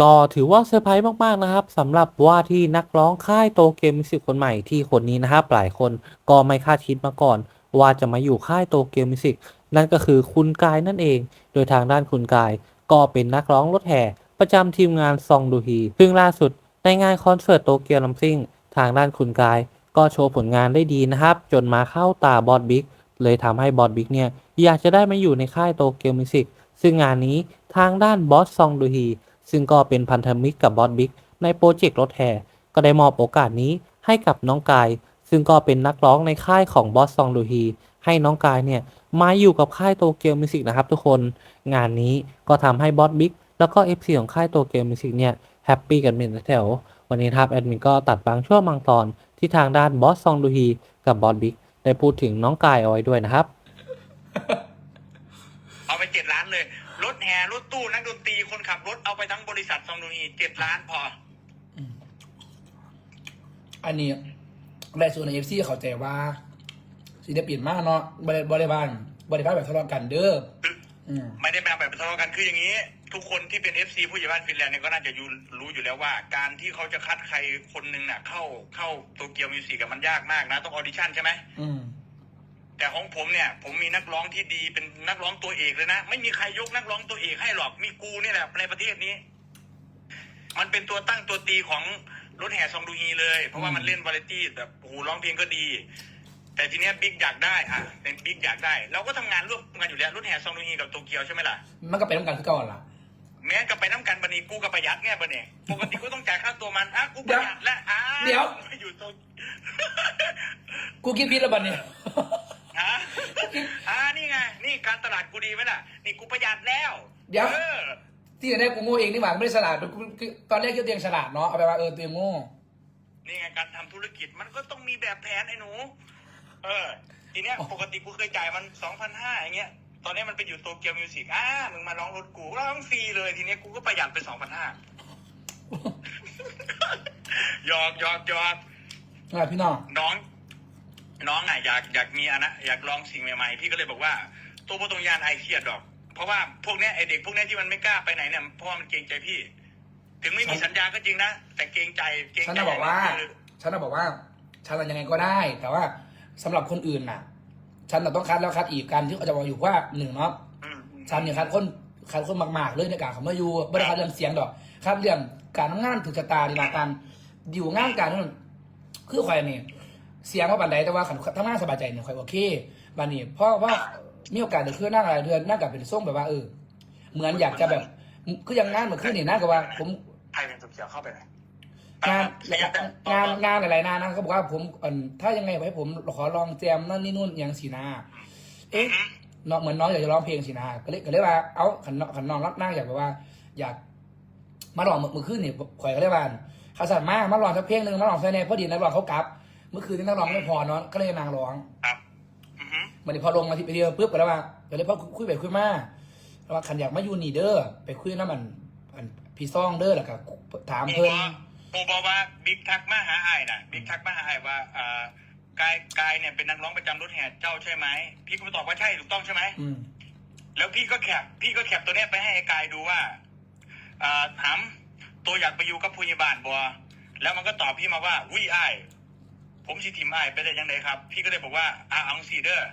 ก็ถือว่าเซอร์ไพรส์มาก ๆ นะครับสำหรับว่าที่นักร้องค่ายโตเกียวมิวสิกคนใหม่ที่คนนี้นะครับหลายคนก็ไม่คาดคิดมาก่อน ว่าจะมาอยู่ค่ายโตเกียวมิวสิกนั่นก็คือคุณกายนั่นเอง โดยทางด้านคุณกาย ก็เป็นนักร้องรถแห่ ประจำทีมงานซองดูฮีซึ่งล่าสุดในงานคอนเสิร์ตโตเกียวลัมซิ่งทางด้านคุณกาย ก็โชว์ผลงานได้ดีนะครับ จนมาเข้าตาบอสบิ๊กเลยทำให้บอสบิ๊กเนี่ยอยากจะได้มาอยู่ในค่ายโตเกียวมิวสิกซึ่งงานนี้ทางด้านบอสซองดูฮี ซึ่งก็เป็นพันธมิตรกับบอสบิ๊กในโปรเจกต์รถแห่ก็ได้มอบโอกาสนี้ให้กับน้องกาย ซึ่งก็เป็นนักร้องในค่ายของบอสซองดูฮีให้น้องกายเนี่ยมาอยู่กับค่ายโตเกียวมิวสิกนะครับทุกคน งานนี้ก็ทำให้บอสบิ๊กแล้วก็ FC ของค่ายโตเกียวมิวสิกเนี่ยแฮปปี้กันเป็นแถว วันนี้ครับแอดมินก็ตัดบางช่วงบางตอนที่ทางด้านบอสซองดูฮีกับบอสบิ๊กได้พูดถึงน้องกายเอาไว้ด้วยนะครับ เอาไปเจ็ดล้านเลย รถแห่รถตู้นักดนตรีคนขับรถเอาไปทั้งบริษัทซองดูนีเจ็ดล้านพอ อันนี้แรกส่วนในเอฟซีเข้าใจว่าศิลปินมากเนาะบริบริบาลบริบาลแบบทะเลาะกันเด้ออืมไม่ได้มาแบบทะเลาะกันคืออย่างนี้ ทุกคนที่เป็นเอฟซีผู้ใหญ่บ้านฟินแลนด์เนี่ยก็น่าจะยูรู้อยู่แล้วว่า การที่เขาจะคัดใครคนหนึ่งน่ะ เข้าเข้าโตเกียวมิวสิกมันยากมากนะ ต้องออดิชั่นใช่ไหมอืม แต่ของผมเนี่ยผมมีนักร้องที่ดีเป็นนักร้องตัวเอกเลยนะ ไม่มีใครยกนักร้องตัวเอกให้หรอกมีกูนี่แหละในประเทศนี้ มันเป็นตัวตั้งตัวตีของรถแห่ซองดูฮีเลย เพราะว่ามันเล่นวาไรตี้แบบโอ้โหร้องเพลงก็ดี แต่ทีเนี้ยบิ๊กอยากได้อะเป็นบิ๊กอยากได้ เราก็ทำงานร่วมกันอยู่แล้วรถแห่ซองดูฮีกับโตเกียวใช่ไหมล่ะ มันก็เป็นต้องการคือก่อนล่ะ แม้กับไปน้ำกันบันนี้กูกับประหยัดไงบันนี้ปกติกูต้องจ่ายค่าตัวมันอะกูประหยัดและอะเดี๋ยว อยู่ตรง กูคิดผิดแล้วบัดเนี่ย ฮะอ่านี่ไง นี่การตลาดกูดีไหมล่ะ นี่กูประหยัดแล้วเดี๋ยว ออที่ไหนกูโง่เองนี่หว่าไม่ได้ฉลาดกูคือตอนแรกคิดว่าตัวเองฉลาดเนาะเอาไปว่าเออตัวเองโง่นี่ไงการทำธุรกิจมันก็ต้องมีแบบแผนไอ้หนู เออ ทีเนี้ยปกติกูเคยจ่ายมันสองพันห้าอย่างเงี้ย ตอนนี้มันไปอยู่โตเกียวมิวสิกอ่ามึงมาร้องรถกูร้องฟรีเลยทีเนี้ยกูก็ประหยัดไปสองพันห้าหยอกหยอกหยอกอะพี่น้อง น้อง น้องอะอยากอยากมีอะนะอยากลองสิ่งใหม่ๆ พี่ก็เลยบอกว่าตัวโปรตรงยานไอเครียดหรอก เพราะว่าพวกเนี้ยไอเด็กพวกเนี้ยที่มันไม่กล้าไปไหนเนี่ยเพราะว่ามันเกรงใจพี่ ถึงไม่มีสัญญาก็จริงนะแต่เกรงใจเกรงฉันใจน่ะบอกว่า คือฉันน่ะบอกว่า ฉันน่ะยังไงก็ได้ แต่ว่าสำหรับคนอื่นน่ะ ฉันน่ะต้องคัดแล้วคัดอีกการที่เขาจะบอกอยู่ว่าหนึ่งเนาะ อืมฉันเนี่ยคัดคนคัดคนมากๆ เลยในการเขามาอยู่ไม่ได้คัดเรื่องเสียงดอกคัดเรื่องการทำงานถูกชะตาดีละการอยู่งานการนั่นคือข่อยนี่ เสียงว่าบันไดแต่ว่าขันทำงานสบายใจเนี่ยข่อยโอเคบันนี้เพราะว่ามีโอกาสเดือนขึ้นนั่งอะไรเดือนนั่งกับเป็นส่งแบบว่าเออเหมือนอยากจะแบบคือยังงานเหมือนขึ้นนี่นะกับว่า ผมใครเป็นตัวเขียวเข้าไปไหนงานเสียแต่งานงานหลายๆงานนะเขาบอกว่าผมเอิ่นถ้ายังไงให้ผมขอลองแจมนั่นนี่นู่นอย่างสีนา เอ๊ะน้องเหมือนน้องอยากจะร้องเพลงสีนาก็เลยก็เลยว่าเอาขันน้องขันน้องรับนั่งอยากแบบว่า อยากมาลองมือขึ้นนี่ข่อยก็เลยว่าเขาสั่งมามาลองสักเพลงหนึ่งมาลองแสดงพอดีนักร้องเขากลับ เมื่อคืนนี้นักร้องไม่พอเนาะก็เลยให้นางร้องครับอือฮึมันนี้พอลงมาที่ไปเดียวปุ๊บก็เลยว่าก็เลยพอคุยไปคุยมาแล้วว่าขันอยากมาอยู่นี่เด้อไปคุยน้ำมันอันพี่ซ่องเด้อแล้วก็ถามผมเพิ่นบอกผมบอกว่าบิ๊กทักมาหาไอ้ายนะบิ๊กทักมาหาไอ้ายว่าอ่ากายกายเนี่ยเป็นนักร้องประจำรถแห่เจ้าใช่ไหมพี่ก็ตอบว่าใช่ถูกต้องใช่ไหม อืม แล้วพี่ก็แคปพี่ก็แคปตัวเนี้ยไปให้ไอ้กายดูว่าอ่าถามตัวอยากไปอยู่กับผู้ใหญ่บ้านบัวแล้วมันก็ตอบพี่มาว่าวิไอ้าย ผมสิทีมไอ้ไปได้ยังไงครับ พี่ก็เลยบอกว่าอ่าเอังซีเดอร์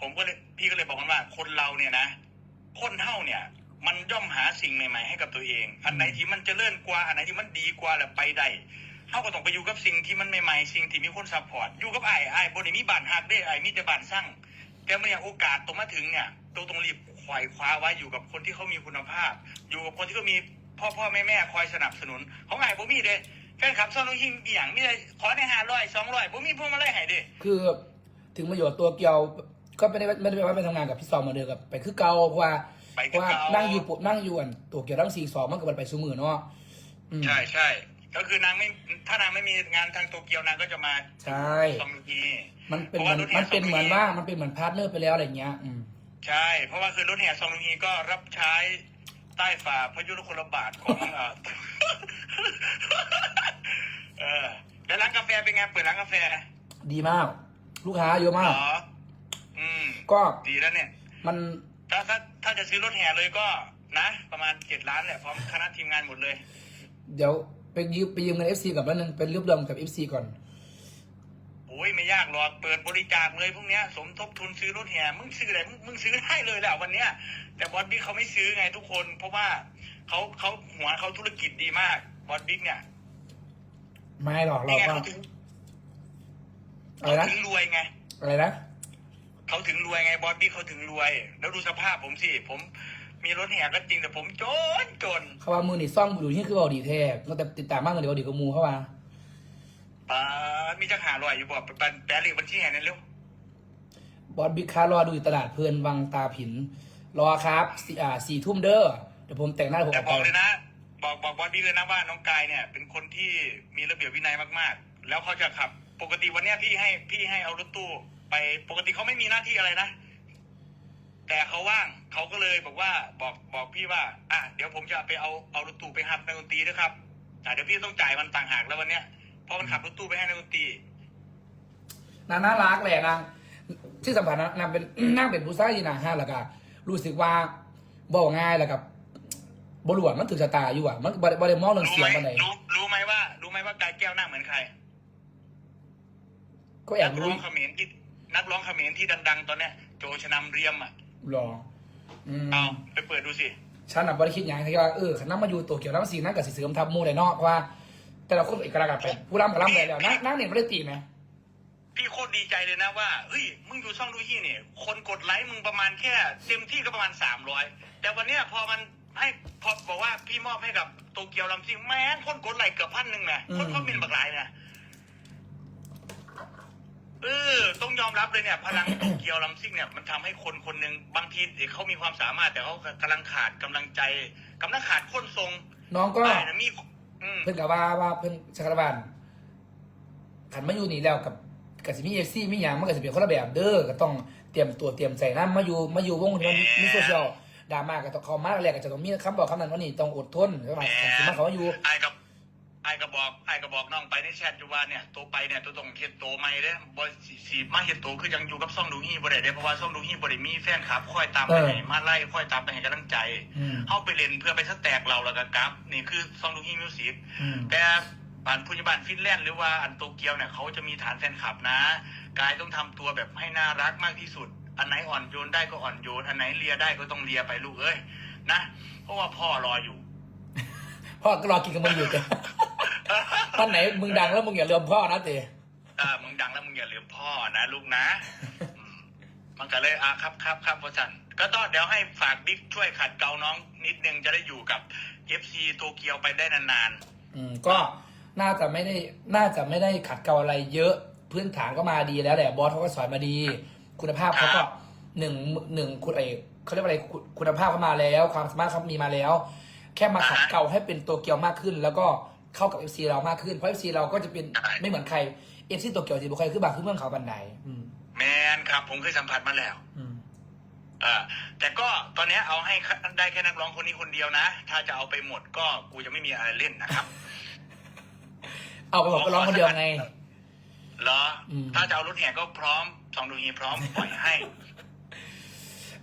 ผมก็เลยพี่ก็เลยบอกมันว่า คนเราเนี่ยนะ คนเท่าเนี่ย มันย่อมหาสิ่งใหม่ ๆ ให้กับตัวเอง อันไหนที่มันจเจริญกว่าอันไหนที่มันดีกว่าแล้วไปได้เท่าก็ต้องไปอยู่กับสิ่งที่มันใหม่ๆสิ่งที่มีคนซัพพอร์ตอยู่กับไอ้ไอ้บนนี้มีบานหักได้ไอ้มีแต่บานสร้างแต่เมื่อโอกาสตรงมาถึงเนี่ยตัวต้องรีบควายคว้าไว้อยู่กับคนที่เขามีคุณภาพ อยู่กับคนที่เขามีพ่อพ่อแม่แม่คอยสนับสนุนของไอ้ผมมีเด้ แฟนคลับซ่อนลูกหิงอหย่างมีได้ขอในห้าร้อยสองร้อยผมมีพวกมาไล่ให้เด้คือถึงมาอยู่กับตัวเกียว ก็ไม่ได้ไม่ได้แปลว่าไปทำงานกับพี่ซอมเหมาเดิมกับไปคือเก่าเพราะว่าไปเพกับราะว่าเขานั่งอยู่ปุ๊บนั่งอยู่อันตัวเกียวตั้งสี่สองมันก็มันไปสูมือเนาะอืมใช่ใช่ก็คือนางไม่ถ้านางไม่มีงานทางโตเกียวนางก็จะมาใช่ ซองลูกีมันเป็นเหมือนมันเป็นเหมือนว่ามันเป็นเหมือนพาร์ทเนอร์ไปแล้วอะไรเงี้ยอืมใช่ เพราะว่าคือรถแห่ซองลูกีก็รับใช้ใต้ฝ่าพระยุรคนละบาทของเอ่อ เออแล้วร้านกาแฟเป็นไงเปิดร้านกาแฟดีมาก ลูกค้าเยอะเหมารกออืมก็ดีแล้วเนี่ย มันถ้าถ้าถ้าจะซื้อรถแห่เลยก็นะ ประมาณเจ็ดล้านแหละพร้อมคณะทีมงานหมดเลย เดี๋ยวไปยืมไปยืมเงินเอฟซีก่อนแป๊บนึงเป็นรวบรวมกับเอฟซีก่อน โอ้ยไม่ยากหรอกเปิดบริจาคเลยพวกเนี้ย สมทบทุนซื้อรถแห่มึงซื้ออะไรมึงมึงซื้อได้เลยแหละวันเนี้ยแต่บอสบิ๊กเขาไม่ซื้อไงทุกคน เพราะว่า เขาเขาหัวเขาธุรกิจดีมาก บอสบิ๊กเนี่ยไม่หรอกเรานี่ไงก็เขาถึงอะไรเขานะถึงรวยไงอะไรนะเขาถึงรวยไงบอสบิ๊กเขาถึงรวย แล้วดูสภาพผมสิผมมีรถแห่ก็จริงแต่ผมจนจนเขาว่ามือนี่ซ่องบุดูนี่คือเบาดีแท้ก็แต่ติดตามมากเลยเดี๋ยวดีกับมูเข้ามาปาดมีจักหาลอยอยู่บอกแปลแปลเลขบัญชีแห่นั่นเร็วบอสบิ๊กค้ารอดูอยู่ตลาดเพลินวังตาผิน รอครับสี่อ่าสี่ทุ่มเด้อเดี๋ยวผมแต่งหน้าผมแต่อบอกอกเลไปยนะ บอกบอกบอสบิ๊กเลยนะว่าน้องกายเนี่ย เป็นคนที่มีระเบียบวินัยมากๆ แล้วเขาจะขับ ปกติวันเนี้ยพี่ให้พี่ให้เอารถตู้ไปปกติเขาไม่มีหน้าที่อะไรนะ แต่เขาว่างเขาก็เลยบอกว่าบอกบอกพี่ว่า อะเดี๋ยวผมจะไปเอาเอารถตู้ไปหับนักดนตรีด้วยครับอะเดี๋ยวพี่ต้องจ่ายมันต่างหากแล้ววันเนี้ยเพราะมันขับรถตู้ไปให้นักดนตรีนางน่ารักแหละนางที่สำคัญนะนางเป็นนางเป็นผู้ชายที่น่าฮักแล้วก็รู้สึกว่าบอกง่ายแล้วกับ บรวดมันถือชะตาอยู่อะมันบ่ได้บ่ได้มองเรื่องรู้เสีไหยมงกันไหนรู้รู้ไหมว่า รู้ไหมว่ากายแก้วหน้าเหมือนใครก็แอนับกร้รู้องเขมรที่นักร้องเขมรที่ดัง ๆ ตอนเนี้ยโจชนำเรียมอะรออืมเอาไปเปิดดูสิฉันอะบ่ได้คิดอย่างที่ว่าเออขันน้ำมาอยู่ตัวเกี่ยวน้ำสีนั่นกับสีเสริมทับหมูได้เนอกเพราะว่า แต่ละคนเอกลักษณ์กันไปผู้ร่ำกับร่ำไปแล้วนั่งนั่งเนี่ยไม่ได้ตีไหมพี่โคตรดีใจเลยนะว่าเฮ้ยมึงอยู่ช่องดูฮี่เนี่ย คนกดไลค์มึงประมาณแค่เต็มที่ก็ประมาณสามร้อยแต่วันเนี้ยพอมัน ให้พอบอกว่าพี่มอบให้กับโตเกียวลำซิ่งแม้นคนกดไลค์เกือบพันหนึ่งนะคนคอมเมนต์บักหลายนะเออต้องยอมรับเลยเนี่ย พลังโตเกียวลำซิ่งเนี่ยมันทำให้คนคนหนึ่งบางทีเขามีความสามารถแต่เขากำลังขาดกำลังใจกำลังขาดคนทรงน้องก็ ได้นะมีอืม เพิ่นกับว่าว่าเพิ่นชักรบาลขันมาอยู่นี่แล้วกับกับสิมีเอฟซีมีอย่างมันก็จะเป็นคนละแบบเด้อก็ต้องเตรียมตัวเตรียมใจนะมาอยู่มาอยู่วงที่มันมีโซเชียล ดราม่าก็ต้องเข้ามาแรกก็จะต้องมีคำบอกคำนั้นว่านี่ต้องอดทนใช่ไหมขันสิมาเขามาอยู่ไอ้กับไอ้ก็บอกไอ้ก็บอกน้องไปในแชทอยู่ว่าเนี่ยตัวไปเนี่ยตัวต้องเฮ็ดโตวใหม่เด้บ่สิสิมาเฮ็ดโตวคือยังอยู่กับซ่องดูฮี่บ่ได้เด้เพราะว่าซ่องดูฮี่บ่ได้มีแฟนคลับคอยตามไปเออให้มาไล่คอยตามไปให้กำลังใจอืมเฮาไปเล่นเพื่อไปสแต็กเราแล้วก็กราฟนี่คือซ่องดูฮี่มิวสิกอืมแต่บ้านพุญญาบาลฟินแลนด์หรือว่าอันโตเกียวเนี่ยเขาจะมีฐานแฟนคลับนะ กายต้องทำตัวแบบให้น่ารักมากที่สุด อันไหนอ่อนโยนได้ก็อ่อนโยน อันไหนเลียได้ก็ต้องเลียไปลูกเอ้ยนะเพราะว่าพ่อรออยู่ พ่อก็รอกินกับมึงอยู่แต่ตอนไหนมึงดังแล้วมึงอย่าลืมพ่อนะเตเออมึงดังแล้วมึงอย่าลืมพ่อนะลูกนะอืมมันก็เลยอะครับครับครับพ่อจันก็ต้องเดี๋ยวให้ฝากบิ๊กช่วยขัดเกลาน้องนิดนึงจะได้อยู่กับเอฟซีโตเกียวไปได้นานอืมก็น่าจะไม่ได้น่าจะไม่ได้ขัดเกลาอะไรเยอะ พื้นฐานก็มาดีแล้วแหละบอสเขาก็สอนมาดี คุณภาพเขาก็หนึ่งหนึ่งคุณเอกเขาเรียกว่าอะไรคุณคุณภาพเขามาแล้ว ความสามารถเขามีมาแล้ว แค่มาขัดเกลาให้เป็นตัวเกียวมากขึ้น แล้วก็เข้ากับ FC เรามากขึ้นเพราะ FC เราก็จะเป็นไม่เหมือนใคร FC ตัวเกียวสิบุคคลคือบางคือเมืองเขาบันไดอืมๆแมนครับ ผมเคยสัมผัสมาแล้วอืมเออแต่ก็ตอนเนี้ยเอาให้ได้แค่นักร้องคนนี้คนเดียวนะ ถ้าจะเอาไปหมดก็กูจะไม่มีอะไรเล่นนะครับ เอาไปบอกก็ร้องคนเดียวไงเหรออมถ้าจะเอารถแห่ก็พร้อม สองดูฮีพร้อมปล่อยให้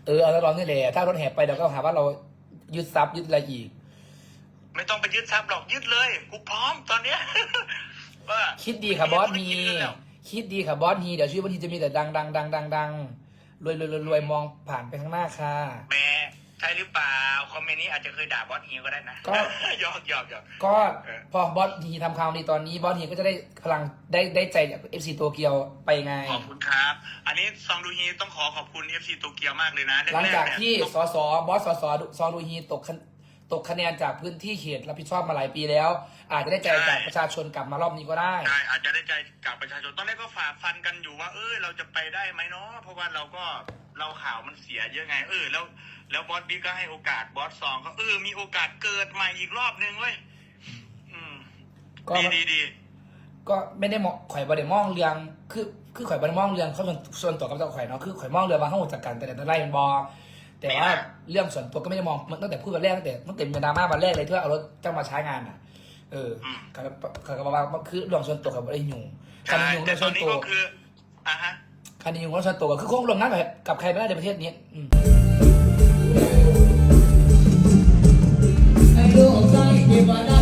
เออเอาแล้วร้องนี่แหละถ้ารถแห่ไปเดี๋ยวก็หาว่าเรายึดทรัพย์ยึดอะไรอีก ไม่ต้องไปยึดทรัพย์หรอกยึดเลยกูพร้อมตอนเนี้ยว่าคิดดีค่ะบอสมีธุรกิจอยู่แล้วคิดดีค่ะบอสมีเดี๋ยวชีวิตบางทีจะมีแต่ดังดังดังดังดังรวยรวยรวยรวยมองผ่านไปข้างหน้าค่ะ แม่ใช่หรือเปล่า คอมเมนต์นี้อาจจะเคยด่าบอสฮีก็ได้นะก็ หยอกหยอกหยอก ก็เออ พอบอสทีทำข่าวดีตอนนี้ บอสทีก็จะได้พลังได้ได้ใจจากเอฟซีโตเกียวไปไง ขอบคุณครับ อันนี้ซองดูฮีต้องขอขอบคุณ FC โตเกียวมากเลยนะแรๆหลังจากที่เนี่ยสสบอสสสซองดูฮีตกคะตกคะแนนจากพื้นที่เขตรับผิดชอบมาหลายปีแล้ว อาจจะได้ใจจากประชาชนกลับมารอบนี้ก็ได้ ใช่อาจจะได้ใจกับประชาชนตอนแรกก็ฝ่าฟันกันอยู่ว่า เออเราจะไปได้ไหมเนาะเพราะว่าเราก็ เราข่าวมันเสียเยอะไง เออ แล้ว แล้วบอสบิ๊กก็ให้โอกาสบอสซองก็เออมีโอกาสเกิดใหม่อีกรอบนึงเว้ยอืมก็ ดีดีดีก็ไม่ได้มองข่อยบไดมองเรื่อง คือคือข่อยบไดมองเรื่องเขาส่วนส่วนตัวกับเจ้าข่อยเนาะคือข่อยมองเรื่องว่าเขาจากกันแต่แต่ไล่เป็นบอแต่ว่าเรื่องส่วนตัวก็ไม่ได้มองมันตั้งแต่พูดวันแรกตั้งแต่ตั้งแต่มีดราม่าวันแรกเลยที่ว่าเอารถเจ้ามาใช้งานอะ เออเขาเขาก็บอกว่าคือเรื่องส่วนตัวกับบไดยุ่งการใช่ยุ่งแต่เรื่องตส่อวนนนี้ตัวก็คืออะฮะ คานิวของสันโตก็คือคงรวมงานกับกับใครไม่ได้ในประเทศนี้ไอ้โลกใจเทวด